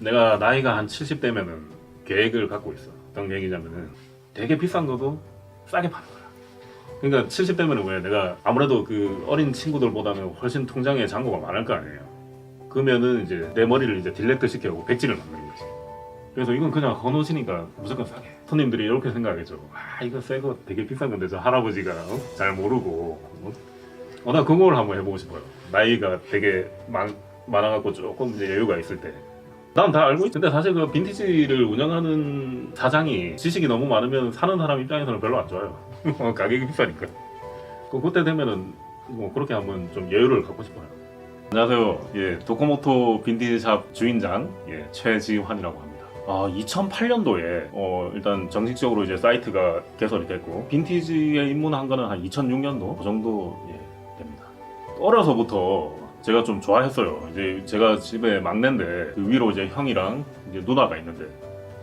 내가 나이가 한 70대면은 계획을 갖고 있어. 어떤 계획이냐면은 되게 비싼 거도 싸게 파는 거야. 그러니까 70대면은 왜 내가 아무래도 그 어린 친구들보다는 훨씬 통장에 잔고가 많을 거 아니에요. 그러면은 이제 내 머리를 이제 딜렉트 시켜고 백지를 만드는 거지. 그래서 이건 그냥 헌옷이니까 무조건 싸게. 손님들이 이렇게 생각하겠죠. 아 이거 새 거 되게 비싼 건데 저 할아버지가 어? 잘 모르고. 어? 어, 나 그걸 한번 해보고 싶어요. 나이가 되게 많, 많아갖고 조금 이제 여유가 있을 때. 난 다 알고 있 근데 사실 그 빈티지를 운영하는 사장이 지식이 너무 많으면 사는 사람 입장에서는 별로 안 좋아요. 어, 가격이 비싸니까. 그 그때 되면은 뭐 그렇게 한번 좀 여유를 갖고 싶어요. 안녕하세요. 예, 도코모토 빈티지샵 주인장 예, 최지환이라고 합니다. 아, 2008년도에 어, 일단 정식적으로 이제 사이트가 개설이 됐고 빈티지에 입문한 거는 한 2006년도 그 정도 예, 됩니다. 어려서부터 제가 좀 좋아했어요. 이제 제가 집에 막내인데 그 위로 이제 형이랑 이제 누나가 있는데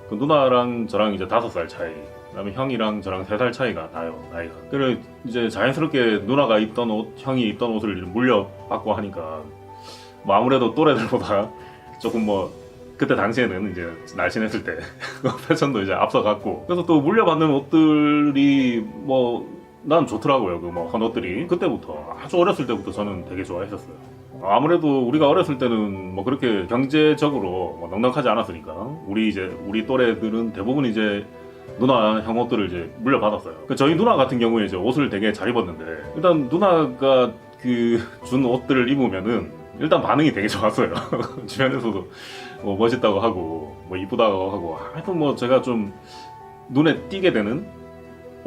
그 누나랑 저랑 이제 다섯 살 차이. 그다음에 형이랑 저랑 세 살 차이가 나요 나이가. 그래 이제 자연스럽게 누나가 입던 옷, 형이 입던 옷을 물려받고 하니까 뭐 아무래도 또래들보다 조금 뭐 그때 당시에는 이제 날씬했을 때 패션도 이제 앞서갔고 그래서 또 물려받는 옷들이 뭐 난 좋더라고요 그 뭐 헌 옷들이 그때부터 아주 어렸을 때부터 저는 되게 좋아했었어요 아무래도 우리가 어렸을 때는 뭐 그렇게 경제적으로 뭐 넉넉하지 않았으니까 우리 이제 우리 또래들은 대부분 이제 누나 형 옷들을 이제 물려받았어요. 그 저희 누나 같은 경우에 이제 옷을 되게 잘 입었는데 일단 누나가 그 준 옷들을 입으면은 일단 반응이 되게 좋았어요. 주변에서도 뭐 멋있다고 하고 뭐 이쁘다고 하고 하여튼 뭐 제가 좀 눈에 띄게 되는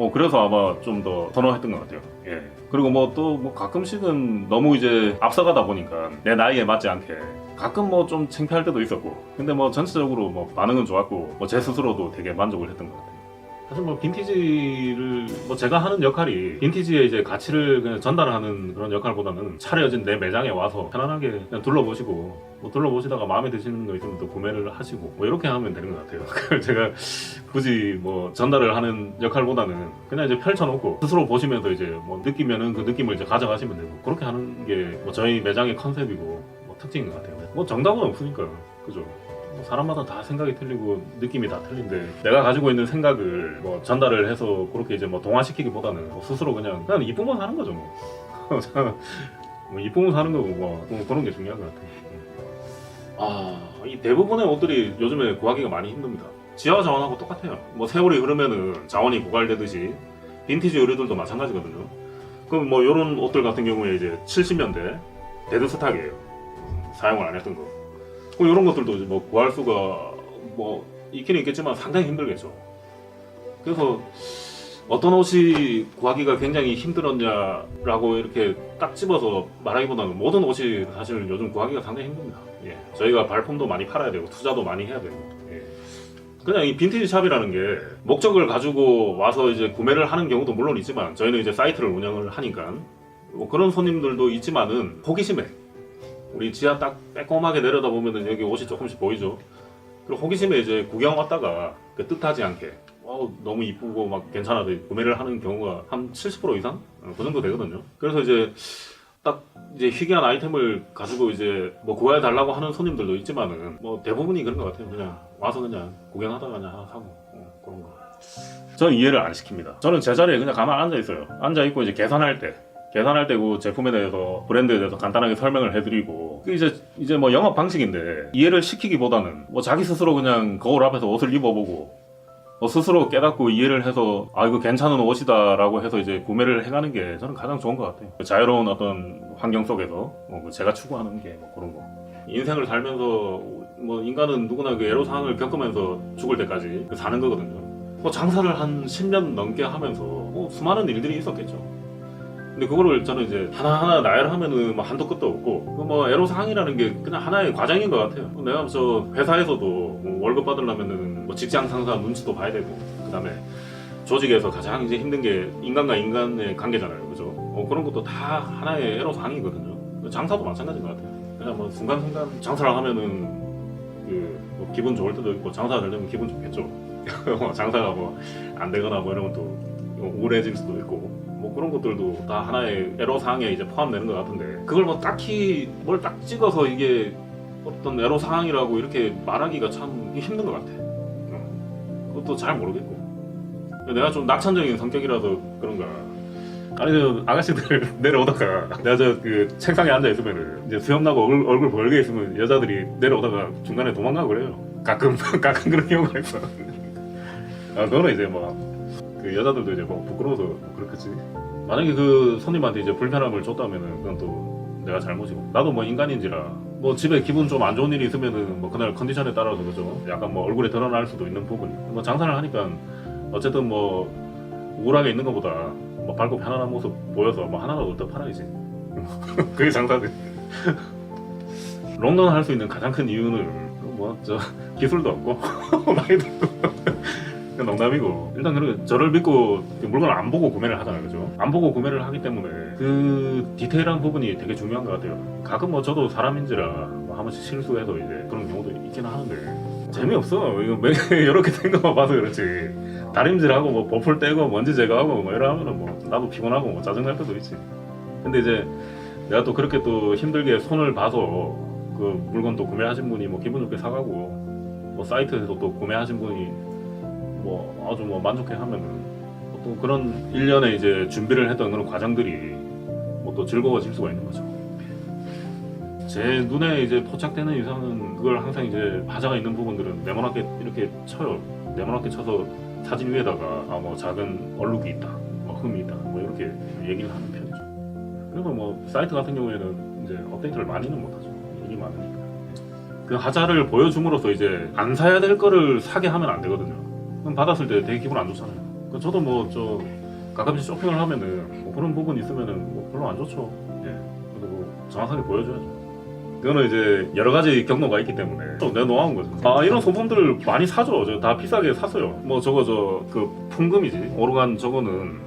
어 그래서 아마 좀 더 선호했던 것 같아요. 예. 그리고 뭐 또 뭐 가끔씩은 너무 이제 앞서가다 보니까 내 나이에 맞지 않게 가끔 뭐 좀 창피할 때도 있었고 근데 뭐 전체적으로 뭐 반응은 좋았고 뭐 제 스스로도 되게 만족을 했던 것 같아요. 사실 뭐 빈티지를 뭐 제가 하는 역할이 빈티지의 이제 가치를 그냥 전달하는 그런 역할보다는 차려진 내 매장에 와서 편안하게 그냥 둘러보시고 뭐 둘러보시다가 마음에 드시는 거 있으면 또 구매를 하시고 뭐 이렇게 하면 되는 것 같아요. 제가 굳이 뭐 전달을 하는 역할보다는 그냥 이제 펼쳐놓고 스스로 보시면서 이제 뭐 느끼면은 그 느낌을 이제 가져가시면 되고 그렇게 하는 게 뭐 저희 매장의 컨셉이고 뭐 특징인 것 같아요. 뭐 정답은 없으니까 그죠. 뭐 사람마다 다 생각이 틀리고 느낌이 다 틀린데 내가 가지고 있는 생각을 뭐 전달을 해서 그렇게 이제 뭐 동화시키기보다는 뭐 스스로 그냥 그냥 이쁘면 사는 거죠 뭐. 뭐 이쁘면 사는 거고 뭐, 뭐 그런 게 중요한 것 같아요. 아, 이 대부분의 옷들이 요즘에 구하기가 많이 힘듭니다. 지하 자원하고 똑같아요. 뭐 세월이 흐르면은 자원이 고갈되듯이 빈티지 의류들도 마찬가지거든요. 그럼 뭐 이런 옷들 같은 경우에 이제 70년대 데드 스탁이에요. 사용을 안 했던 거. 그럼 이런 것들도 뭐 구할 수가 뭐 있기는 있겠지만 상당히 힘들겠죠. 그래서 어떤 옷이 구하기가 굉장히 힘들었냐라고 이렇게 딱 집어서 말하기보다는 모든 옷이 사실 요즘 구하기가 상당히 힘듭니다. 예. 저희가 발품도 많이 팔아야 되고 투자도 많이 해야 되고. 예. 그냥 이 빈티지 샵이라는 게 목적을 가지고 와서 이제 구매를 하는 경우도 물론 있지만 저희는 이제 사이트를 운영을 하니까 뭐 그런 손님들도 있지만은 호기심에 우리 지하 딱 빼꼼하게 내려다 보면은 여기 옷이 조금씩 보이죠. 그리고 호기심에 이제 구경 왔다가 그 뜻하지 않게 어, 너무 이쁘고 막 괜찮아도 구매를 하는 경우가 한 70% 이상 어, 그 정도 되거든요. 그래서 이제 딱 이제 희귀한 아이템을 가지고 이제 뭐 구해 달라고 하는 손님들도 있지만은 뭐 대부분이 그런 것 같아요. 그냥 와서 그냥 구경하다가 그냥 하나 사고 어, 그런 거. 저는 이해를 안 시킵니다. 저는 제 자리에 그냥 가만 앉아 있어요. 앉아 있고 이제 계산할 때. 계산할 때고 제품에 대해서 브랜드에 대해서 간단하게 설명을 해드리고 그 이제 이제 뭐 영업 방식인데 이해를 시키기보다는 뭐 자기 스스로 그냥 거울 앞에서 옷을 입어보고 뭐 스스로 깨닫고 이해를 해서 아 이거 괜찮은 옷이다라고 해서 이제 구매를 해가는 게 저는 가장 좋은 것 같아요. 자유로운 어떤 환경 속에서 뭐 제가 추구하는 게 뭐 그런 거. 인생을 살면서 뭐 인간은 누구나 그 애로사항을 겪으면서 죽을 때까지 사는 거거든요. 뭐 장사를 한 10년 넘게 하면서 뭐 수많은 일들이 있었겠죠. 근데 그거를 저는 이제 하나하나 나열하면은 뭐 한도 끝도 없고 그 뭐 애로사항이라는 게 그냥 하나의 과정인 것 같아요. 내가 저 회사에서도 뭐 월급 받으려면은 뭐 직장 상사 눈치도 봐야 되고 그 다음에 조직에서 가장 이제 힘든 게 인간과 인간의 관계잖아요, 그죠? 뭐 그런 것도 다 하나의 애로사항이거든요. 장사도 마찬가지인 것 같아요. 그냥 뭐 순간순간 장사를 하면은 그뭐 기분 좋을 때도 있고 장사가 잘 되면 기분 좋겠죠. 장사가 뭐 안 되거나 뭐 이런 것도 우울해질 수도 있고 뭐 그런 것들도 다 하나의 애로 사항에 이제 포함되는 것 같은데 그걸 뭐 딱히 뭘 딱 찍어서 이게 어떤 애로 사항이라고 이렇게 말하기가 참 힘든 것 같아. 어. 그것도 잘 모르겠고. 내가 좀 낙천적인 성격이라서 그런가. 아니 저 아가씨들 내려오다가 내가 저 그 책상에 앉아 있으면은 이제 수염 나고 얼굴, 얼굴 벌게 있으면 여자들이 내려오다가 중간에 도망가고 그래요. 가끔 가끔 그런 경우가 있어. 아 그거는 이제 뭐 그 여자들도 이제 뭐 부끄러워서 뭐 그렇겠지. 만약에 그 손님한테 이제 불편함을 줬다면은 그건 또 내가 잘못이고. 나도 뭐 인간인지라. 뭐 집에 기분 좀 안 좋은 일이 있으면은 뭐 그날 컨디션에 따라서 그죠. 약간 뭐 얼굴에 드러날 수도 있는 부분이. 뭐 장사를 하니까 어쨌든 뭐 우울하게 있는 것보다 뭐 밝고 편안한 모습 보여서 뭐 하나라도 더 팔아야지 그게 장사지. 롱런 할 수 있는 가장 큰 이유는 뭐저 기술도 없고. 나이도 없고 그건 농담이고. 일단 그렇게 저를 믿고 그 물건을 안 보고 구매를 하잖아요 그죠? 안 보고 구매를 하기 때문에 그 디테일한 부분이 되게 중요한 것 같아요. 가끔 뭐 저도 사람인지라 뭐 한 번씩 실수해서 이제 그런 경우도 있긴 하는데. 재미없어. 이거 매 이렇게 된 것만 봐서 그렇지. 다림질하고 뭐 버플 떼고 먼지 제거하고 뭐 이러면은 뭐 나도 피곤하고 뭐 짜증날 때도 있지. 근데 이제 내가 또 그렇게 또 힘들게 손을 봐서 그 물건 또 구매하신 분이 뭐 기분 좋게 사가고 뭐 사이트에서 또 구매하신 분이 뭐 아주 뭐 만족해 하면은 뭐또 그런 일련의 이제 준비를 했던 그런 과정들이 뭐 또 즐거워질 수가 있는 거죠. 제 눈에 이제 포착되는 이상은 그걸 항상 이제 하자가 있는 부분들은 네모나게 이렇게 쳐요. 네모나게 쳐서 사진 위에다가 아 뭐 작은 얼룩이 있다, 뭐 흠이 있다, 뭐 이렇게 얘기를 하는 편이죠. 그리고 뭐 사이트 같은 경우에는 이제 업데이트를 많이는 못하죠. 일이 많으니까. 그 하자를 보여줌으로써 이제 안 사야 될 거를 사게 하면 안 되거든요. 그럼 받았을 때 되게 기분 안 좋잖아요. 그 저도 뭐 저 가끔씩 쇼핑을 하면은 뭐 그런 부분 있으면은 뭐 별로 안 좋죠. 예. 근데 뭐 정확하게 보여줘야죠. 그거는 이제 여러 가지 경로가 있기 때문에 또 내놓아온 거죠. 아 이런 소품들 많이 사죠. 저 다 비싸게 샀어요. 뭐 저거 저그 풍금이지 오르간 저거는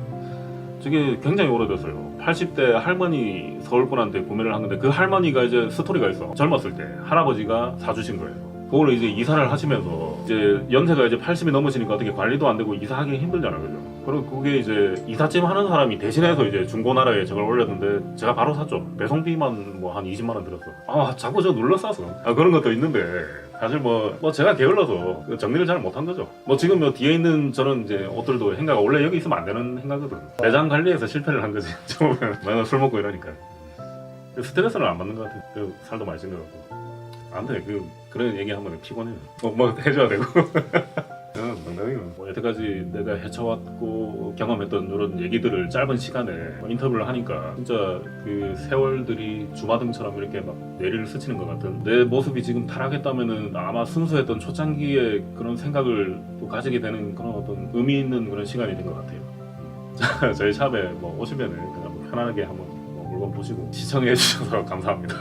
저게 굉장히 오래됐어요. 80대 할머니 서울분한테 구매를 한 건데 그 할머니가 이제 스토리가 있어. 젊었을 때 할아버지가 사주신 거예요. 그걸 이제 이사를 하시면서 이제 연세가 이제 80이 넘으시니까 어떻게 관리도 안 되고 이사하기 힘들잖아요, 그죠? 그리고 그게 이제 이삿짐 하는 사람이 대신해서 이제 중고나라에 저걸 올렸는데 제가 바로 샀죠. 배송비만 뭐 한 20만 원 들었어. 아 자꾸 저 눌러 싸서. 아 그런 것도 있는데 사실 뭐, 뭐 제가 게을러서 그 정리를 잘 못한 거죠. 뭐 지금 뭐 뒤에 있는 저런 이제 옷들도 행가가 원래 여기 있으면 안 되는 행가거든. 매장 관리에서 실패를 한 거지. 처음에 맨날 술 먹고 이러니까. 그 스트레스는 안 받는 것 같아. 그 살도 많이 찐것 같고. 안 돼. 그 그런 얘기 하면 피곤해요. 뭐, 뭐 해줘야 되고. 어. 뭐 여태까지 내가 헤쳐왔고 경험했던 이런 얘기들을 짧은 시간에 뭐 인터뷰를 하니까 진짜 그 세월들이 주마등처럼 이렇게 막 내리를 스치는 것 같은 내 모습이 지금 타락했다면은 아마 순수했던 초창기의 그런 생각을 또 가지게 되는 그런 어떤 의미 있는 그런 시간이 된 것 같아요. 자, 저희 샵에 뭐 오시면은 그냥 뭐 편안하게 한번 뭐 물건 보시고 시청해 주셔서 감사합니다.